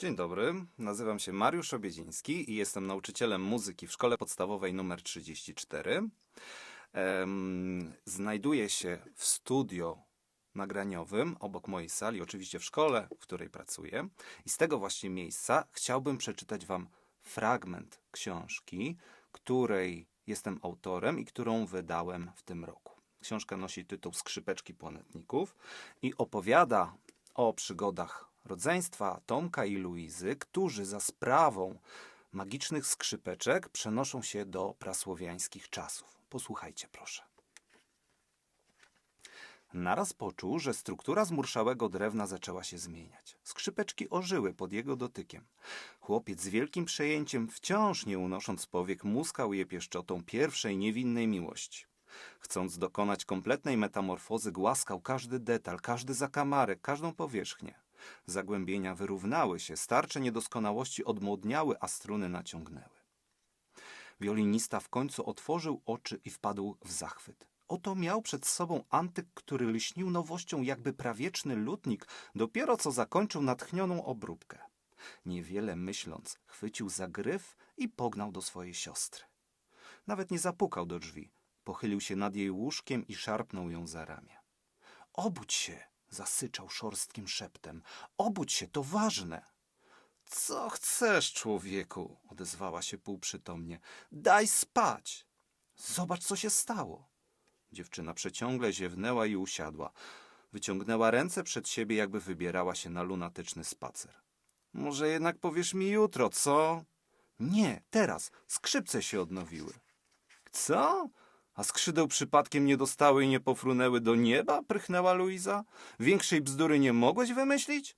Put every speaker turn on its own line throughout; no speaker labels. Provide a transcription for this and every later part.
Dzień dobry, nazywam się Mariusz Obiedziński i jestem nauczycielem muzyki w szkole podstawowej nr 34. Em, Znajduję się w studio nagraniowym obok mojej sali, oczywiście w szkole, w której pracuję. I z tego właśnie miejsca chciałbym przeczytać Wam fragment książki, której jestem autorem i którą wydałem w tym roku. Książka nosi tytuł Skrzypeczki Planetników i opowiada o przygodach rodzeństwa Tomka i Luizy, którzy za sprawą magicznych skrzypeczek przenoszą się do prasłowiańskich czasów. Posłuchajcie proszę. Naraz poczuł, że struktura zmurszałego drewna zaczęła się zmieniać. Skrzypeczki ożyły pod jego dotykiem. Chłopiec z wielkim przejęciem, wciąż nie unosząc powiek, muskał je pieszczotą pierwszej niewinnej miłości. Chcąc dokonać kompletnej metamorfozy, głaskał każdy detal, każdy zakamarek, każdą powierzchnię. Zagłębienia wyrównały się, starcze niedoskonałości odmłodniały, a struny naciągnęły. Wiolinista w końcu otworzył oczy i wpadł w zachwyt. Oto miał przed sobą antyk, który lśnił nowością, jakby prawieczny lutnik dopiero co zakończył natchnioną obróbkę. Niewiele myśląc, chwycił za gryf i pognał do swojej siostry. Nawet nie zapukał do drzwi. Pochylił się nad jej łóżkiem i szarpnął ją za ramię. Obudź się, zasyczał szorstkim szeptem. Obudź się, to ważne. Co chcesz, człowieku? odezwała się półprzytomnie. Daj spać. Zobacz, co się stało. Dziewczyna przeciągle ziewnęła i usiadła. Wyciągnęła ręce przed siebie, jakby wybierała się na lunatyczny spacer. Może jednak powiesz mi jutro, co? Nie, teraz. Skrzypce się odnowiły. Co? A skrzydeł przypadkiem nie dostały i nie pofrunęły do nieba? prychnęła Luiza. Większej bzdury nie mogłeś wymyślić?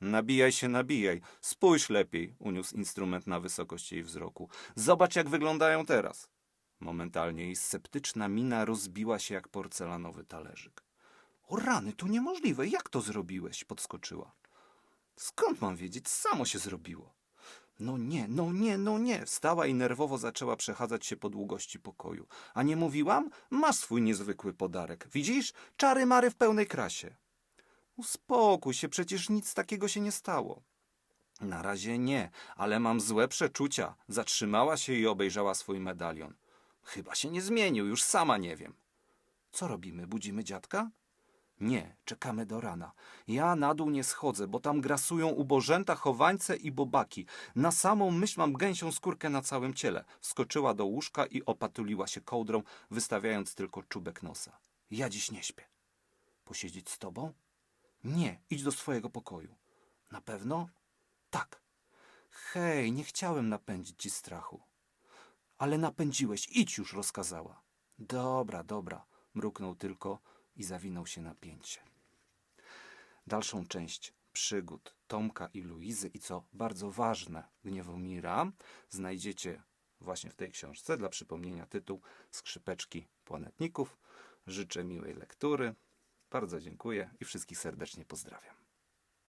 Nabijaj się, nabijaj. Spójrz lepiej, uniósł instrument na wysokość jej wzroku. Zobacz, jak wyglądają teraz. Momentalnie jej sceptyczna mina rozbiła się jak porcelanowy talerzyk. O rany, to niemożliwe. Jak to zrobiłeś? podskoczyła. Skąd mam wiedzieć? Samo się zrobiło. No nie, no nie, no nie. Wstała i nerwowo zaczęła przechadzać się po długości pokoju. A nie mówiłam? Masz swój niezwykły podarek. Widzisz? Czary mary w pełnej krasie. Uspokój się, przecież nic takiego się nie stało. Na razie nie, ale mam złe przeczucia. Zatrzymała się i obejrzała swój medalion. Chyba się nie zmienił, już sama nie wiem. Co robimy? Budzimy dziadka? Nie, czekamy do rana. Ja na dół nie schodzę, bo tam grasują ubożęta, chowańce i bobaki. Na samą myśl mam gęsią skórkę na całym ciele. Wskoczyła do łóżka i opatuliła się kołdrą, wystawiając tylko czubek nosa. Ja dziś nie śpię. Posiedzieć z tobą? Nie, idź do swojego pokoju. Na pewno? Tak. Hej, nie chciałem napędzić ci strachu. Ale napędziłeś, idź już, rozkazała. Dobra, dobra, mruknął tylko i zawinął się na pięcie. Dalszą część przygód Tomka i Luizy i co bardzo ważne, Gniewomira znajdziecie właśnie w tej książce. Dla przypomnienia tytuł Skrzypeczki Planetników. Życzę miłej lektury. Bardzo dziękuję i wszystkich serdecznie pozdrawiam.